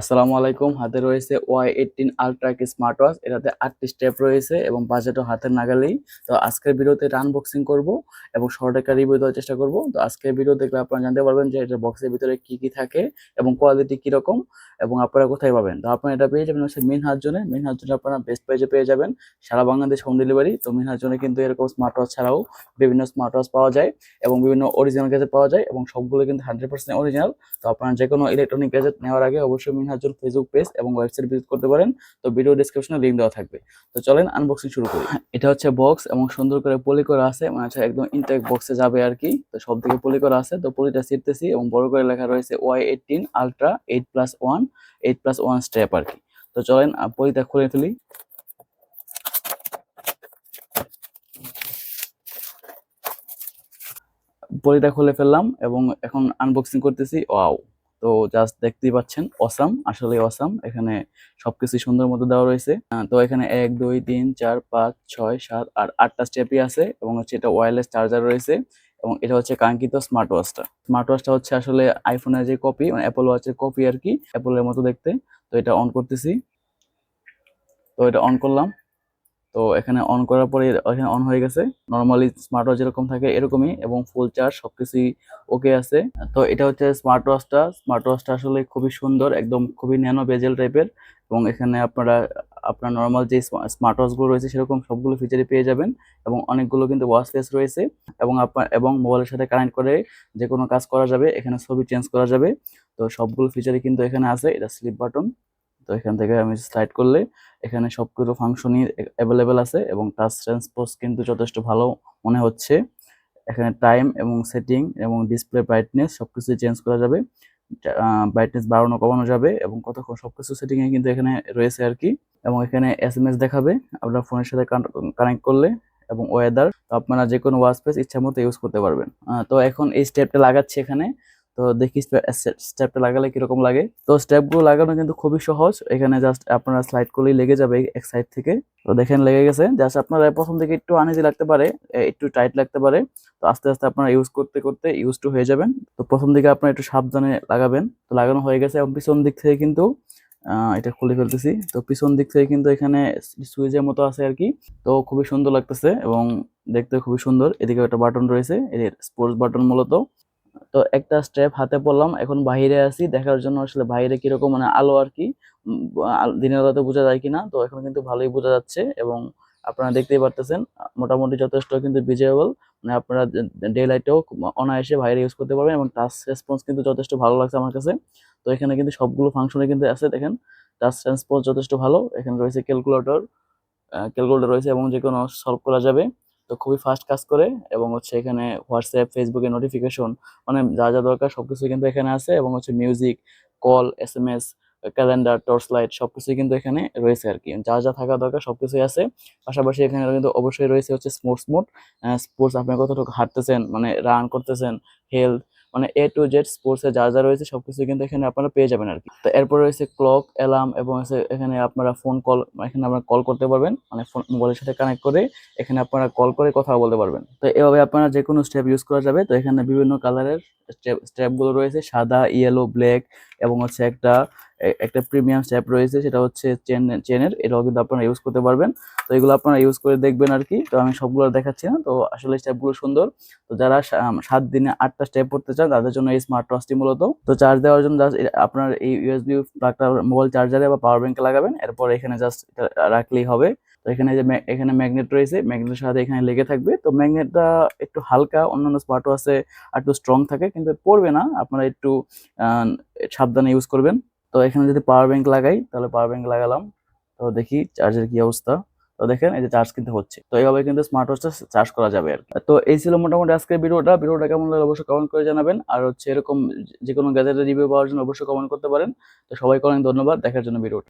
আসসালামু আলাইকুম। হাতে রয়েছে Y eighteen ultra smart watch এটাতে আটটি স্টেপ রয়েছে এবং বাজেটও হাতের নাগালেই। তো আজকের ভিডিওতে এটা আনবক্সিং করব এবং শর্ট একটা রিভিউ দেওয়ার চেষ্টা করব। তো আজকের ভিডিও দেখলে আপনারা জানতে পারবেন যে এটা বক্সের ভিতরে কি কি থাকে এবং কোয়ালিটি কীরকম এবং আপনারা কোথায় পাবেন। তো আপনারা এটা পেয়ে যাবেন হচ্ছে মিনহার জন্য আপনারা বেস্ট প্রাইজে পেয়ে যাবেন। সারা বাংলাদেশ হোম ডেলিভারি তো মিনহার জন্য কিন্তু এরকম স্মার্ট ওয়াচ ছাড়াও বিভিন্ন স্মার্ট ওয়াচ পাওয়া যায় এবং বিভিন্ন অরিজিনাল গ্যাজেট পাওয়া যায় এবং সবগুলো কিন্তু হান্ড্রেড পার্সেন্ট অরিজিনাল তো আপনারা যে কোনো ইলেকট্রনিক গ্যাজেট নেওয়ার আগে অবশ্যই মিনহাজুর ফেসবুক পেজ এবং ওয়েবসাইট ভিজিট করতে পারেন। তো ভিডিও ডিসক্রিপশনে লিঙ্ক দেওয়া থাকবে। তো চলেন আনবক্সিং শুরু করি। এটা হচ্ছে বক্স এবং সুন্দর করে পলি করা আছে। মানে হচ্ছে একদম ইনটেক বক্সে যাবে আর কি। তো সব দিকে পলি করা আছে। তো পলিটা ছিটতেছি এবং বড় করে লেখা রয়েছে Y eighteen ultra eight plus one eight plus one step আর কি। তো চলেন পলিটা খুলে ফেলি পলিটা খুলে ফেললাম এবং এখন আনবক্সিং করতেছি। ওয়াও তো জাস্ট দেখতেই পাচ্ছেন অসাম আসলে অসাম এখানে সবকিছু সুন্দর মতো দেওয়া রয়েছে। তো এখানে এক, দুই, তিন, চার, পাঁচ, ছয়, সাত আর আটটা স্টেপই আছে এবং হচ্ছে এটা ওয়্যারলেস চার্জার রয়েছে এবং এটা হচ্ছে কাঙ্ক্ষিত স্মার্ট ওয়াচটা স্মার্ট ওয়াচটা হচ্ছে আসলে আইফোনের যে কপি মানে অ্যাপল ওয়াচের কপি আর কি অ্যাপলের মতো দেখতে। তো এটা অন করতেছি। তো এটা অন করলাম। তো এখানে অন করার পরে এখানে অন হয়ে গেছে। নর্মালি স্মার্ট ওয়াচ যেরকম থাকে এরকমই এবং ফুল চার্জ সবকিছুই ওকে আছে। তো এটা হচ্ছে স্মার্ট ওয়াচটা স্মার্ট ওয়াচটা আসলে খুবই সুন্দর, একদম খুবই ন্যানো বেজেল টাইপের এবং এখানে আপনারা, আপনার নর্মাল যে স্মার্ট ওয়াচগুলো রয়েছে সেরকম সবগুলো ফিচারই পেয়ে যাবেন এবং অনেকগুলো কিন্তু ওয়াচলেস রয়েছে এবং আপনার এবং মোবাইলের সাথে কানেক্ট করে যে কোনো কাজ করা যাবে, এখানে ছবি চেঞ্জ করা যাবে। তো সবগুলো ফিচারই কিন্তু এখানে আছে, এটা স্লিপ বাটন তো এখান থেকে আমি স্লাইড করলে এখানে সবগুলো ফাংশনই অ্যাভেলেবেল আছে এবং টাচ ট্রান্সপোজ কিন্তু যথেষ্ট ভালো মনে হচ্ছে। এখানে টাইম এবং সেটিং এবং ডিসপ্লে ব্রাইটনেস সবকিছু চেঞ্জ করা যাবে। ব্রাইটনেস বাড়ানো, কমানো যাবে এবং কতক্ষণ সবকিছু সেটিং এ কিন্তু এখানে রয়েছে আর কি এবং এখানে এস এম এস দেখাবে। আপনার ফোনের সাথে কানেক্ট করলে এবং ওয়েদার আপনারা যে কোনো ওয়াশপেস ইচ্ছা মতো ইউজ করতে পারবেন। তো এখন এই স্টেপটা লাগাচ্ছি এখানে। তো দেখি স্টেপটা লাগালে কীরকম লাগে। তো স্টেপগুলো লাগানো কিন্তু খুবই সহজ। এখানে জাস্ট আপনারা স্লাইড করলেই লেগে যাবে এক সাইড থেকে। তো দেখেন লেগে গেছে। জাস্ট আপনারা প্রথম থেকে একটু আনইজি লাগতে পারে একটু টাইট লাগতে পারে। তো আস্তে আস্তে আপনারা ইউজ করতে করতে ইউজ টু হয়ে যাবেন। তো প্রথম দিকে আপনারা একটু সাবধানে লাগাবেন। তো লাগানো হয়ে গেছে এবং পিছন দিক থেকে কিন্তু এটা খুলে ফেলতেছি। তো পিছন দিক থেকে কিন্তু এখানে সুইচের মতো আছে আর কি। তো খুবই সুন্দর লাগতেছে এবং দেখতে খুবই সুন্দর। এদিকে একটা বাটন রয়েছে এর স্পোর্টস বাটন মূলত। তো একটা স্টেপ হাতে পড়লাম, এখন বাইরে আসি দেখার জন্য আসলে বাইরে কীরকম মানে আলো আর কি দিনের আলোতে বোঝা যায় কিনা, তো এখন কিন্তু ভালোই বোঝা যাচ্ছে এবং আপনারা দেখতেই পারতেছেন, মোটামুটি যথেষ্ট কিন্তু ভিজিবল মানে আপনারা ডে লাইটেও অনায়াসে বাইরে ইউজ করতে পারবেন এবং টাচ রেসপন্স কিন্তু যথেষ্ট ভালো লাগছে আমার কাছে। তো এখানে কিন্তু সবগুলো ফাংশনে কিন্তু আছে, দেখেন টাচ রেসপন্স যথেষ্ট ভালো, এখানে রয়েছে ক্যালকুলেটর ক্যালকুলেটর রয়েছে এবং যে কোনো সলভ করা যাবে। তো খুবই ফাস্ট কাজ করে এবং হচ্ছে এখানে হোয়াটসঅ্যাপ, ফেসবুকে নোটিফিকেশন মানে যা যা দরকার সব কিছুই কিন্তু এখানে আছে এবং হচ্ছে music call S M S calendar torch light সব কিছুই কিন্তু এখানে রয়েছে আর কি যা যা থাকা দরকার সব কিছুই আছে। পাশাপাশি এখানে কিন্তু অবশ্যই রয়েছে হচ্ছে স্পোর্টস মোড স্পোর্টস আপনি কতটুকু হাঁটতেছেন মানে রান করতেছেন হেলথ মানে এ টু জেড স্পোর্টসে যা যা রয়েছে সবকিছু কিন্তু এখানে আপনারা পেয়ে যাবেন আর কি। তো এরপর রয়েছে ক্লক অ্যালার্ম এবং এখানে আপনারা ফোন কল এখানে আপনারা কল করতে পারবেন। মানে ফোন মোবাইলের সাথে কানেক্ট করে এখানে আপনারা কল করে কথা বলতে পারবেন। তো এভাবে আপনারা যে কোনো স্টেপ ইউজ করা যাবে। তো এখানে বিভিন্ন কালারের স্টেপ স্টেপগুলো রয়েছে, সাদা ইয়েলো ব্ল্যাক এবং হচ্ছে একটা একটা প্রিমিয়াম স্টেপ রয়েছে, সেটা হচ্ছে চেন চেনের এটাও কিন্তু আপনারা ইউজ করতে পারবেন। তো এগুলো আপনারা ইউজ করে দেখবেন আর কি। তো আমি সবগুলো দেখাচ্ছি না, তো আসলে স্টেপগুলো সুন্দর। তো যারা সাত দিনে আটটা স্টেপ করতে চান, তাদের জন্য এই স্মার্ট ওয়াচটি মূলত। তো চার্জ দেওয়ার জন্য জাস্ট আপনার এই ইউএসবি প্লাগটা মোবাইল চার্জারে বা পাওয়ার ব্যাংকে লাগাবেন, এরপর এখানে জাস্ট রাখলেই হবে। তো এখানে যে এখানে ম্যাগনেট রয়েছে, ম্যাগনেটের সাথে এখানে লেগে থাকবে। তো ম্যাগনেটটা একটু হালকা, অন্যান্য স্মার্ট ওয়াচে আর একটু স্ট্রং থাকে, কিন্তু পড়বে না। আপনারা একটু সাবধানে ইউজ করবেন। তো এখানে যদি পাওয়ার ব্যাংক লাগাই, তাহলে পাওয়ার ব্যাংক লাগালাম। তো দেখি চার্জের কি অবস্থা। তো দেখেন, এই যে চার্জ কিন্তু হচ্ছে। তো এইভাবে কিন্তু স্মার্ট ওয়াচটা চার্জ করা যাবে আর তো এই ছিল মোটামুটি আজকের ভিডিওটা। ভিডিওটা কেমন লাগল অবশ্যই কমেন্ট করে জানাবেন। আর হচ্ছে এরকম যে কোনো গ্যাজেটের রিভিউ পাওয়ার জন্য অবশ্যই কমেন্ট করতে পারেন। তো সবাইকে অনেক ধন্যবাদ। দেখার জন্য ভিডিওটা।